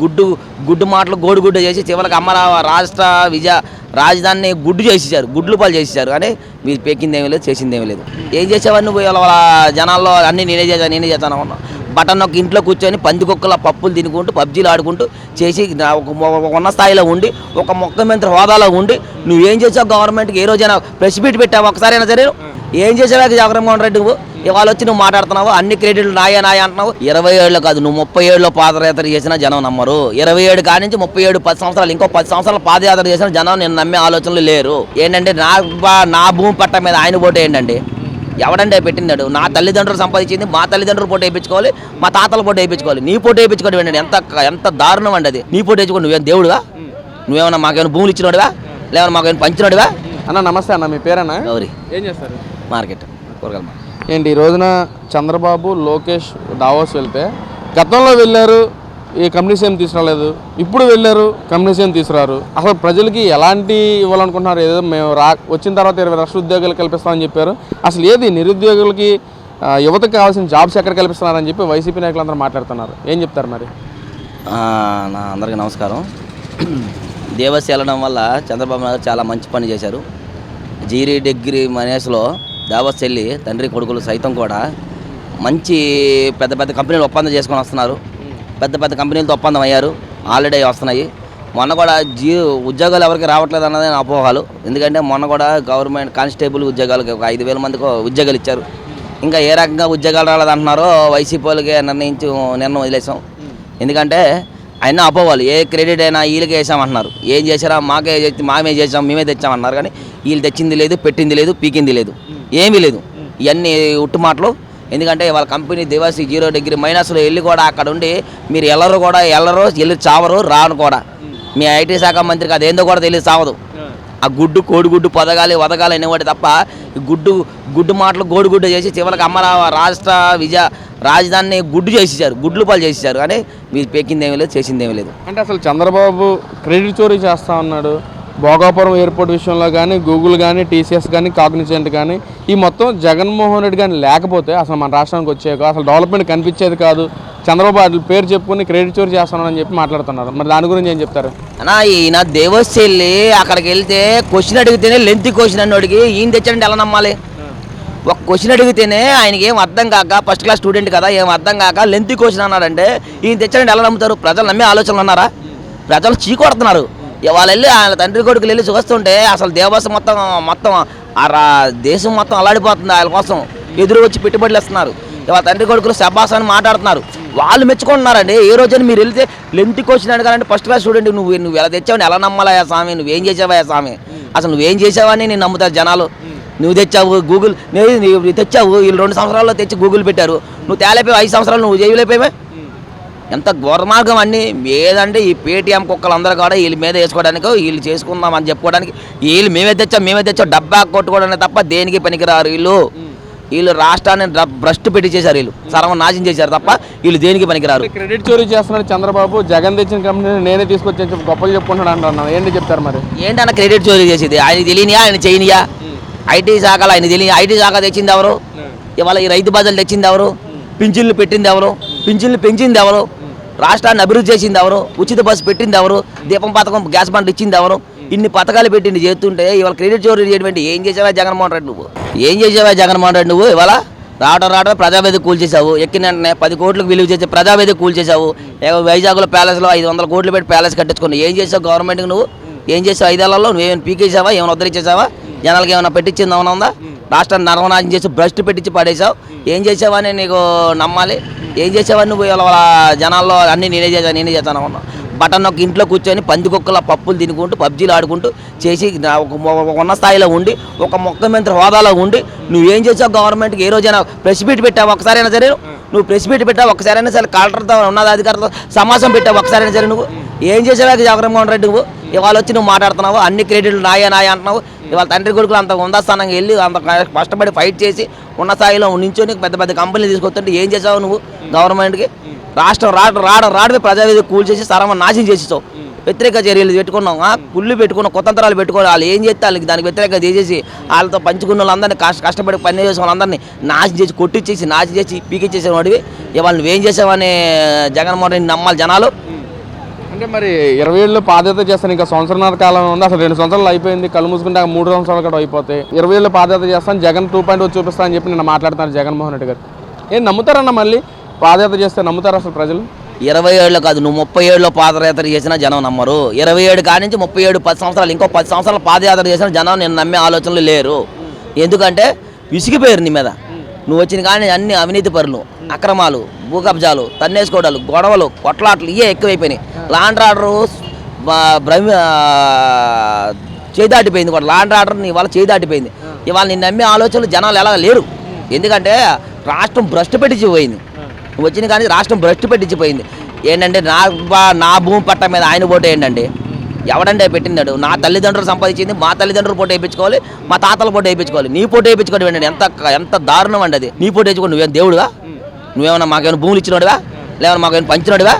గుడ్డు గుడ్డు మాటలు గోడుగుడ్డు చేసి చివరికి అమ్మ రాష్ట్ర విజయ రాజధానిని గుడ్డు చేసేసారు గుడ్లు పాలు చేసేసారు కానీ మీరు పెక్కిందేమీ లేదు చేసిందేమీ లేదు. ఏం చేసేవాడిని నువ్వు వాళ్ళ జనాల్లో అన్నీ నేనే చేశాను నేనే చేస్తాను అన్నావు. బటన్ ఒక ఇంట్లో కూర్చొని పందికొక్కల పప్పులు తినుకుంటూ పబ్జీలు ఆడుకుంటూ చేసి ఒక ఉన్న స్థాయిలో ఉండి ఒక ముఖ్యమంత్రి హోదాలో ఉండి నువ్వేం చేసావు గవర్నమెంట్కి ఏ రోజైనా ప్రెస్ మీట్ పెట్టావు? ఒకసారైనా సరే ఏం చేసావా జగన్మోహన్ రెడ్డి నువ్వు? ఇవాళ వచ్చి నువ్వు మాట్లాడుతున్నావు అన్ని క్రెడిట్లు నాయే నాయ అంటున్నావు. ఇరవై ఏళ్ళు కాదు నువ్వు ముప్పై ఏళ్ళు పాదయాత్ర చేసినా జనం నమ్మరు. ఇరవై ఏడు కాడి నుంచి ముప్పై ఏడు పది సంవత్సరాలు ఇంకో పది సంవత్సరాలు పాదయాత్ర చేసిన జనం నేను నమ్మే ఆలోచనలు లేరు. ఏంటంటే నా నా భూమి పట్ట మీద ఆయన ఓటు ఏంటండి ఎవడంటే పెట్టినాడు నా తల్లిదండ్రులు సంపాదించింది మా తల్లిదండ్రులు పోటీ వేయించుకోవాలి మా తాతల పోటీ వేయించుకోవాలి. నీ పోటీ వేయించుకోవడం ఏంటండి ఎంత ఎంత దారుణం అండి అది. నీ పోటీ వేయించుకో నువ్వేం దేవుడుగా నువ్వేమన్నా మాకేమైనా భూములు ఇచ్చినాడువా? లేవన్నా మాకేమైనా పంచినాడువా? అన్న నమస్తే అన్న. మీ పేరన్నా గౌరీ. ఏం చేస్తారు? మార్కెట్ కూరగాయల మార్కెట్. ఏంటి ఈ రోజున చంద్రబాబు లోకేష్ దావోస్ వెళ్తే గతంలో వెళ్ళారు ఈ కంపెనీస్ ఏం తీసుకురాలేదు. ఇప్పుడు వెళ్ళారు కంపెనీస్ ఏం తీసుకురారు. అసలు ప్రజలకి ఎలాంటి ఇవ్వాలనుకుంటున్నారు? ఏదో మేము రా వచ్చిన తర్వాత ఇరవై లక్షల ఉద్యోగాలు కల్పిస్తామని చెప్పారు. అసలు ఏది నిరుద్యోగులకి యువతకు కావాల్సిన జాబ్స్ ఎక్కడ కల్పిస్తున్నారని చెప్పి వైసీపీ నాయకులందరూ మాట్లాడుతున్నారు. ఏం చెప్తారు మరి? నా అందరికీ నమస్కారం. దేవస్ వెళ్ళడం వల్ల చంద్రబాబు నాయుడు చాలా మంచి పని చేశారు. జీరీ డిగ్రీ మనేస్లో దేవస్ చెల్లి తండ్రి కొడుకులు సైతం కూడా మంచి పెద్ద పెద్ద కంపెనీలు ఒప్పందం చేసుకొని వస్తున్నారు. పెద్ద పెద్ద కంపెనీలతో ఒప్పందం అయ్యారు. ఆల్రెడీ వస్తున్నాయి. మొన్న కూడా జీ ఉద్యోగాలు ఎవరికి రావట్లేదు అన్నది నా అపోహాలు. ఎందుకంటే మొన్న కూడా గవర్నమెంట్ కానిస్టేబుల్ ఉద్యోగాలకి ఒక ఐదు వేల మందికి ఉద్యోగాలు ఇచ్చారు. ఇంకా ఏ రకంగా ఉద్యోగాలు రాలేదంటున్నారో వైసీపీ వాళ్ళకి నిర్ణయించి నిర్ణయం వదిలేసాం ఎందుకంటే అయినా అపోవాలి ఏ క్రెడిట్ అయినా వీళ్ళకి వేసామంటున్నారు. ఏం చేశారా? మాకే చేసి- మామే చేసాం మేమే తెచ్చామన్నారు కానీ వీళ్ళు తెచ్చింది లేదు పెట్టింది లేదు పీకింది లేదు. ఏమీ లేదు. ఇవన్నీ ఉట్టు మాటలు. ఎందుకంటే వాళ్ళ కంపెనీ దివాసి జీరో డిగ్రీ మైనస్లో వెళ్ళి కూడా అక్కడ ఉండి మీరు ఎల్లరు కూడా ఎల్లరు వెళ్ళి చావరు రాను కూడా. మీ ఐటీ శాఖ మంత్రికి అదేందో కూడా తెలియదు చావదు. ఆ. గుడ్డు కోడిగుడ్డు పొదగాలి వదగాలి అనేవాటి తప్ప గుడ్డు గుడ్డు మాటలు గోడుగుడ్డు చేసి చివరికి అమ్మ రాష్ట్ర విజయ రాజధానిని గుడ్డు చేసేసారు గుడ్లు పాలు చేసేసారు కానీ మీరు పెక్కింది ఏమీ లేదు చేసింది ఏమీ లేదు. అంటే అసలు చంద్రబాబు క్రెడిట్ చోరీ చేస్తా ఉన్నాడు. భోగాపురం ఎయిర్పోర్ట్ విషయంలో కానీ గూగుల్ కానీ టీసీఎస్ కానీ కాగ్నిజెంట్ కానీ ఈ మొత్తం జగన్మోహన్ రెడ్డి కానీ లేకపోతే అసలు మన రాష్ట్రానికి వచ్చేక అసలు డెవలప్మెంట్ కనిపించేది కాదు. చంద్రబాబు పేరు చెప్పుకుని క్రెడిట్ చోరీ చేస్తున్నాడని చెప్పి మాట్లాడుతున్నారు. మరి దాని గురించి ఏం చెప్తారు? అన్నా ఈయన దేవస్థ వెళ్ళి అక్కడికి వెళ్తే క్వశ్చన్ అడిగితేనే లెంత్ క్వశ్చన్ అన్నోడికి ఈయన తెచ్చాడంటే ఎలా నమ్మాలి? ఒక క్వశ్చన్ అడిగితేనే ఆయనకి ఏం అర్థం కాక ఫస్ట్ క్లాస్ స్టూడెంట్ కదా ఏం అర్థం కాక లెంత్ క్వశ్చన్ అన్నాడంటే ఈయన తెచ్చాడంటే ఎలా నమ్ముతారు? ప్రజలు నమ్మే ఆలోచనలు ఉన్నారా ప్రజలు చీకొడుతున్నారు వాళ్ళు వెళ్ళి ఆయన తండ్రి కొడుకులు వెళ్ళి చూస్తుంటే అసలు దేవస్థ మొత్తం మొత్తం ఆ రా- దేశం మొత్తం అల్లాడిపోతుంది ఆయన కోసం. ఎదురు వచ్చి పెట్టుబడులు ఇస్తున్నారు ఇవాళ తండ్రి కొడుకులు శబాస్ అని మాట్లాడుతున్నారు. వాళ్ళు మెచ్చుకుంటున్నారండి. ఏ రోజైనా మీరు వెళ్తే లెంత్ క్వశ్చన్ అడగాలంటే ఫస్ట్ క్లాస్ స్టూడెంట్ నువ్వు నువ్వు ఎలా తెచ్చావని ఎలా నమ్మాలయా స్వామి? నువ్వేం చేసావా స్వామి? అసలు నువ్వేం చేసావని నేను నమ్ముతారు జనాలు. నువ్వు తెచ్చావు గూగుల్ నువ్వు తెచ్చావు వీళ్ళు రెండు సంవత్సరాల్లో తెచ్చి గూగుల్ పెట్టారు. నువ్వు తేలేపోయావు ఐదు సంవత్సరాలు నువ్వు చేయలేపోయావే ఎంత ఘోరమార్గం అన్ని ఏదంటే ఈ పేటీఎం కుక్కలు అందరూ కూడా వీళ్ళ మీద వేసుకోవడానికి వీళ్ళు చేసుకుందాం అని చెప్పుకోవడానికి వీళ్ళు మేమే తెచ్చాం మేమే తెచ్చాం. డబ్బా కొట్టుకోవడానికి తప్ప దేనికి పనికిరారు వీళ్ళు? వీళ్ళు రాష్ట్రాన్ని భ్రష్టు పెట్టి చేశారు వీళ్ళు. సర్వనాశనం చేశారు తప్ప వీళ్ళు దేనికి పనికిరారు? క్రెడిట్ చోరీ చేస్తున్నాడు చంద్రబాబు జగన్ తెచ్చిన కంపెనీని నేనే తీసుకొచ్చి గొప్పలు చెప్పుకుంటున్నాడు అంటున్నాను ఏంటి చెప్తారు మరి? ఏంటన్న క్రెడిట్ చోరీ చేసేది? ఆయన తెలియనియా? ఆయన చేయనియా? ఐటీ శాఖలో ఆయన తెలియని ఐటీ శాఖ తెచ్చింది ఎవరు? ఇవాళ ఈ రైతు బజార్లు తెచ్చింది ఎవరు? పింఛన్లు పెట్టింది ఎవరు? పింఛన్లు పెంచింది ఎవరు? రాష్ట్రాన్ని అభివృద్ధి చేసింది ఎవరు? ఉచిత బస్సు పెట్టింది ఎవరు? దీపం పథకం గ్యాస్ బండ్ ఇచ్చింది ఎవరు? ఇన్ని పథకాలు పెట్టింది చేస్తుంటే ఇవాళ క్రెడిట్ చోరీ చేయడం ఏం చేసావా జగన్మోహన్ రెడ్డి నువ్వు? ఏం చేసావా జగన్మోహన్ రెడ్డి నువ్వు ఇవాళ? రావడం రావడం ప్రజావేదిక కూల్చేసావు ఎక్కిన వెంటనే పది కోట్లకు విలువ చేసే ప్రజావేదిక కూల్చేసావు ఏ వైజాగ్లో ప్యాలెస్లో ఐదు వందల కోట్లు పెట్టి ప్యాలెస్ కట్టించుకుని ఏం చేసావు గవర్నమెంట్కి నువ్వు? ఏం చేసావు ఐదేళ్ళలో? నువ్వేమైనా పీకేసావా? ఏమైనా ఉద్ధరించేసావా జనాలకి ఏమైనా పెట్టించింది ఏమైనా ఉందా? రాష్ట్రాన్ని నరవనాశం చేసి భ్రష్టు పెట్టించి పడేసావు ఏం చేసావని నీకు నమ్మాలి? ఏం చేసేవాడిని నువ్వు వాళ్ళ జనాల్లో? అన్ని నేనే చేశాను నేనే చేస్తాను అనుకున్నావు బటన్ ఒక ఇంట్లో కూర్చొని పందికొక్కల పప్పులు తినుకుంటూ పబ్జీలు ఆడుకుంటూ చేసి ఒక ఉన్న స్థాయిలో ఉండి ఒక ముఖ్యమంత్రి హోదాలో ఉండి నువ్వేం చేసావు గవర్నమెంట్కి? ఏ రోజైనా ప్రెస్ మీట్ పెట్టావు ఒకసారైనా సరే? నువ్వు ప్రెస్ మీట్ పెట్టావు ఒకసారైనా సరే? కలెక్టర్తో ఉన్నత అధికారులతో సమాసం పెట్టావు ఒకసారైనా సరే నువ్వు? ఏం చేసావా జగన్మోహన్ రెడ్డి నువ్వు? ఇవాళ వచ్చి నువ్వు మాట్లాడుతున్నావు అన్ని క్రెడిట్లు నాయే నాయ అంటున్నావు. ఇవాళ తండ్రి కొడుకులు అంత ఉందాస్థానంగా వెళ్ళి అంత కష్టపడి ఫైట్ చేసి ఉన్న స్థాయిలో నించొని పెద్ద పెద్ద కంపెనీలు తీసుకొస్తుంటే ఏం చేసావు నువ్వు గవర్నమెంట్కి? రాష్ట్రం రాడు రాడ రాడమే ప్రజావేది కూల్చేసి సరమ నాశనం చేసేసావు. వ్యతిరేక చర్యలు పెట్టుకున్నాం కుళ్ళు పెట్టుకున్నాం కొత్తంతరాలు పెట్టుకోవాలి. వాళ్ళు ఏం చేస్తే వాళ్ళకి దానికి వ్యతిరేకంగా చేసేసి వాళ్ళతో పంచుకున్న వాళ్ళందరినీ కష్ట కష్టపడి పని చేసిన వాళ్ళందరినీ నాశనం చేసి కొట్టించేసి నాశనం చేసి పీకిచ్చేసిన వాడివి ఇవాళ నువ్వేం చేసావని జగన్మోహన్ రెడ్డి నమ్మాలి జనాలు. అంటే మరి ఇరవై ఏళ్ళు పాదయాత్ర చేస్తాను ఇంకా సంవత్సరాల కాలం ఉంది. అసలు రెండు సంవత్సరాలు అయిపోయింది కళ్ళు మూసుకుంటే మూడు సంవత్సరాలు కూడా అయిపోతాయి ఇరవై ఏళ్ళు పాదయాత్ర చేస్తాను జగన్ టూ పాయింట్ చూపిస్తా అని చెప్పి నేను మాట్లాడుతున్నారు జగన్మోహన్ రెడ్డి గారు. ఏం నమ్ముతారన్న మళ్ళీ? పాదయాత్ర చేస్తే నమ్ముతారు అసలు ప్రజలు? ఇరవై ఏళ్ళు కాదు నువ్వు ముప్పై ఏళ్ళు పాదయాత్ర చేసినా జనం నమ్మరు. ఇరవై ఏడు కాడి నుంచి ముప్పై ఏడు పది సంవత్సరాలు ఇంకో పది సంవత్సరాలు పాదయాత్ర చేసినా జనం నేను నమ్మే ఆలోచనలు లేరు. ఎందుకంటే విసిగిపోయారు నీ మీద. నువ్వు వచ్చిన కానీ అన్ని అవినీతి పరులు అక్రమాలు భూకబ్జాలు తన్నేసుకోవడాలు గొడవలు కొట్లాట్లు ఇవే ఎక్కువైపోయినాయి. లాండ్ ఆర్డరు బ్రహ్మ చేదాటిపోయింది కూడా. లాండ్ ఆర్డర్ నీ వల్ల చేదాటిపోయింది. ఇవాళ నిన్ను నమ్మే ఆలోచనలు జనాలు ఎలా లేరు. ఎందుకంటే రాష్ట్రం భ్రష్టు పెట్టించిపోయింది. నువ్వు వచ్చిన కానీ రాష్ట్రం భ్రష్టు పెట్టించిపోయింది. ఏంటంటే నా నా భూమి పట్ట మీద ఆయన పోటీ ఏంటండి ఎవడంటే పెట్టినాడు నా తల్లిదండ్రులు సంపాదించింది మా తల్లిదండ్రులు పోటీ వేయించుకోవాలి మా తాతల పోటీ వేయించుకోవాలి. నీ పోటీ వేయించుకోవడం ఏంటండి ఎంత ఎంత దారుణం అండి అది. నీ పోటీ వేయించుకో నువ్వేం దేవుడుగా నువ్వేమన్నా మాకేమైనా భూములు ఇచ్చినోడివా? లేవన్నా మాకేమైనా పంచినోడివా?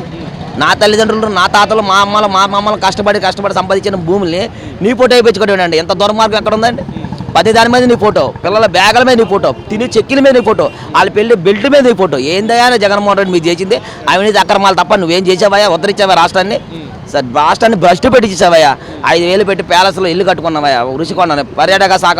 నా తల్లిదండ్రులు నా తాతలు మా అమ్మలు మా అమ్మలు కష్టపడి కష్టపడి సంపాదించిన భూముల్ని నీ ఫోటో వేయించుకోవడం అండి ఎంత దుర్మార్గం ఎక్కడ ఉందండి ప్రతి దాని మీద నీ ఫోటో పిల్లల బ్యాగుల మీద నీ ఫోటో తిని చెక్కిల మీద నీ ఫోటో వాళ్ళ పెళ్ళి బెల్ట్ మీద నీ ఫోటో. ఏందయ్యా జగన్మోహన్ రెడ్డి మీరు చేసింది? అవినీతి అక్రమాలు తప్ప నువ్వేం చేసావయ్యా? ఉద్ధరించావా రాష్ట్రాన్ని? సార్ రాష్ట్రాన్ని భ్రష్టు పెట్టించావయ్యా ఐదు వేలు పెట్టి ప్యాలెస్లో ఇల్లు కట్టుకున్నావయ్యా. ఋషికొండ పర్యాటక శాఖ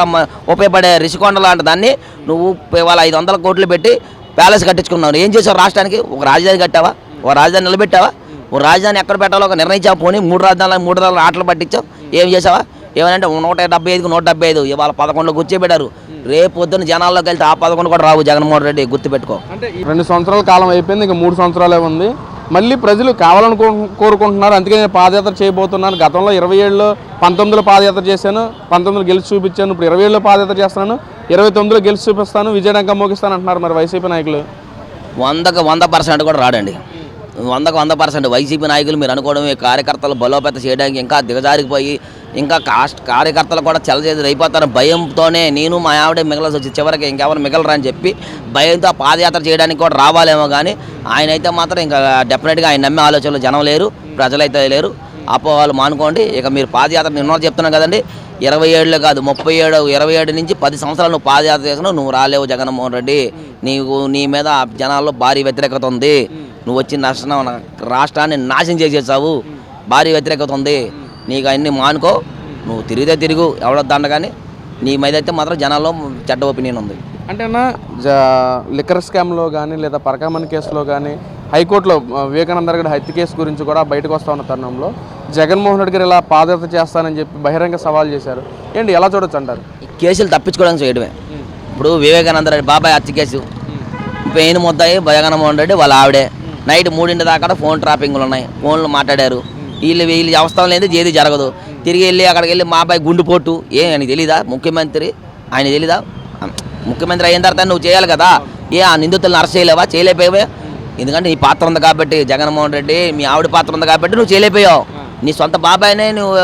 ఉపయోగపడే ఋషికొండ లాంటి దాన్ని నువ్వు ఇవాళ ఐదు వందల కోట్లు పెట్టి ప్యాలెస్ కట్టించుకున్నావు. ఏం చేసావు రాష్ట్రానికి? ఒక రాజధాని కట్టావా? ఒక రాజధాని నిలబెట్టావా? రాజధాని ఎక్కడ పెట్టాలో ఒక నిర్ణయించావు. పోనీ మూడు రాజధానులు మూడు రాజధానులు ఆటలు పట్టించావు. ఏం చేసావా? ఏమనంటే నూట డెబ్బై ఐదుకు నూట డెబ్బై ఐదు. ఇవాళ పదకొండులో కూర్చోబెట్టారు రేపు పొద్దున్న జనాల్లోకి వెళ్తే ఆ పదకొండు కూడా రావు జగన్మోహన్ రెడ్డి. గుర్తుపెట్టుకో అంటే రెండు సంవత్సరాల కాలం అయిపోయింది ఇంకా మూడు సంవత్సరాలే ఉంది. మళ్ళీ ప్రజలు కావాలని కోరుకుంటున్నారు. అందుకే నేను పాదయాత్ర చేయబోతున్నాను. గతంలో ఇరవై ఏళ్ళలో పంతొమ్మిదిలో పాదయాత్ర చేశాను. పంతొమ్మిదిలో గెలిచి చూపించాను. ఇప్పుడు ఇరవై ఏళ్ళలో పాదయాత్ర చేస్తున్నాను. ఇరవై తొమ్మిదిలో గెలిచి చూపిస్తాను. విజయనగరం మోగిస్తాను అంటున్నారు మరి వైసీపీ నాయకులు. వందకు వంద పర్సెంట్ కూడా రాడండి. వందకు వంద పర్సెంట్. వైసీపీ నాయకులు మీరు అనుకోవడం ఈ కార్యకర్తలు బలోపేత చేయడానికి ఇంకా దిగజారిపోయి ఇంకా కాస్ట్ కార్యకర్తలు కూడా చల్లచేది అయిపోతారు. భయంతోనే నేను మా ఆవిడ మిగలసి వచ్చి చివరికి ఇంకెవరు మిగలరా అని చెప్పి భయంతో పాదయాత్ర చేయడానికి కూడా రావాలేమో కానీ ఆయన అయితే మాత్రం ఇంకా డెఫినెట్గా ఆయన నమ్మే ఆలోచనలు జనం లేరు ప్రజలైతే లేరు. అపోవాళ్ళు మానుకోండి ఇక మీరు పాదయాత్ర నిన్న చెప్తున్నాం కదండి ఇరవై ఏళ్ళు కాదు ముప్పై ఏడు ఇరవై ఏడు నుంచి పది సంవత్సరాలు నువ్వు పాదయాత్ర చేసినావు నువ్వు రాలేవు జగన్మోహన్ రెడ్డి. నీకు నీ మీద జనాల్లో భారీ వ్యతిరేకత ఉంది. నువ్వు వచ్చి నష్టం రాష్ట్రాన్ని నాశనం చేసేసావు. భారీ వ్యతిరేకత ఉంది. నీకు అన్ని మానుకో. నువ్వు తిరిగితే తిరుగు. ఎవడో దండ కానీ నీ మీద అయితే మాత్రం జనాల్లో చెడ్డ ఒపీనియన్ ఉంది. అంటే అన్న జ లిక్కర్ స్కామ్లో కానీ లేదా పరకామణి కేసులో కానీ హైకోర్టులో వివేకానంద రెడ్డి హత్య కేసు గురించి కూడా బయటకు వస్తా ఉన్న తరుణంలో జగన్మోహన్ రెడ్డి గారు ఇలా పాదయాత్ర చేస్తానని చెప్పి బహిరంగ సవాల్ చేశారు. ఏంటి ఎలా చూడొచ్చు అంటారు? కేసులు తప్పించుకోవడానికి చేయడమే. ఇప్పుడు వివేకానంద రెడ్డి బాబాయ్ హత్య కేసు. పెయిన్ ముద్దాయి జగన్మోహన్ రెడ్డి వాళ్ళ ఆవిడే. నైట్ మూడింటి దాకా ఫోన్ ట్రాపింగ్లు ఉన్నాయి. ఫోన్లు మాట్లాడారు. వీళ్ళు వీళ్ళు అవసరం లేదు ఏది జరగదు. తిరిగి వెళ్ళి అక్కడికి వెళ్ళి మా అబ్బాయి గుండుపోటు ఏ ఆయనకి తెలీదా? ముఖ్యమంత్రి ఆయన తెలీదా? ముఖ్యమంత్రి అయిన తర్వాత నువ్వు చేయాలి కదా. ఏ ఆ నిందితులను అరెస్ట్ చేయలేవా? చేయలేకపోయావా? ఎందుకంటే నీ పాత్ర ఉంది కాబట్టి జగన్మోహన్ రెడ్డి మీ ఆవిడ పాత్ర ఉంది కాబట్టి నువ్వు చేయలేకపోయావు. నీ సొంత బాబాయ్నే నువ్వు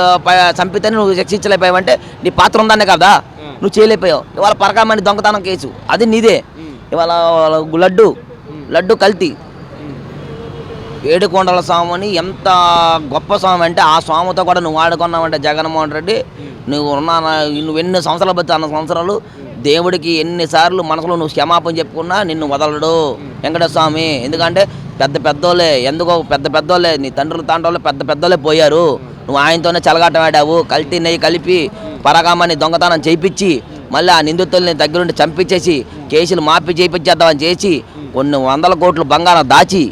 చంపితేనే నువ్వు శిక్షించలేకపోయావంటే నీ పాత్ర ఉందనే కదా. నువ్వు చేయలేకపోయావు. ఇవాళ పరకామణి దొంగతనం కేసు. అది నీదే. ఇవాళ లడ్డు. లడ్డు కల్తీ. ఏడుకొండల స్వామి అని ఎంత గొప్ప స్వామి అంటే ఆ స్వామితో కూడా నువ్వు ఆడుకున్నావంటే జగన్మోహన్ రెడ్డి. నువ్వు ఉన్న నువ్వు ఎన్ని సంవత్సరాలు బతి అన్న సంవత్సరాలు దేవుడికి ఎన్నిసార్లు మనసులో నువ్వు క్షమాపణ చెప్పుకున్నా నిన్ను వదలడు. వెంకటేశ్వర స్వామి ఎందుకంటే పెద్ద పెద్దోళ్ళే ఎందుకో పెద్ద పెద్దోళ్ళే నీ తండ్రులు తండ్రులు పెద్ద పెద్దోళ్ళే పోయారు. నువ్వు ఆయనతోనే చెలగాటం ఆడావు కల్తీ నెయ్యి కలిపి పరగామని దొంగతనం చేయించి మళ్ళీ ఆ నిందితుల్ని దగ్గరుండి చంపించేసి కేసులు మాఫీ చేయించేద్దామని చేసి కొన్ని వందల కోట్లు బంగారం దాచి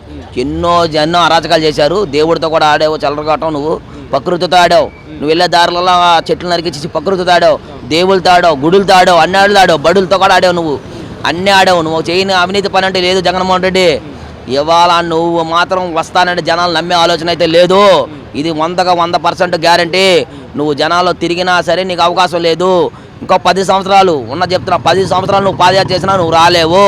ఎన్నో ఎన్నో అరాచకాలు చేశారు. దేవుడితో కూడా ఆడావు చల్లరగాటం నువ్వు ప్రకృతితో ఆడావు. నువ్వు వెళ్ళే దారులలో ఆ చెట్లు నరికిచ్చి ప్రకృతితో ఆడావు. దేవులతో ఆడావు గుడులతో ఆడావు అన్ని ఆడావు బడులతో కూడా ఆడావు నువ్వు. అన్నీ ఆడావు నువ్వు. చేయని అవినీతి పని అంటే లేదు జగన్మోహన్ రెడ్డి. ఇవాళ నువ్వు మాత్రం వస్తానంటే జనాలు నమ్మే ఆలోచన అయితే లేదు. ఇది వందగా వంద పర్సెంట్ గ్యారంటీ. నువ్వు జనాల్లో తిరిగినా సరే నీకు అవకాశం లేదు. ఇంకో పది సంవత్సరాలు ఉన్న చెప్తున్నా పది సంవత్సరాలు నువ్వు పాదయాత్ర చేసినా నువ్వు రాలేవు.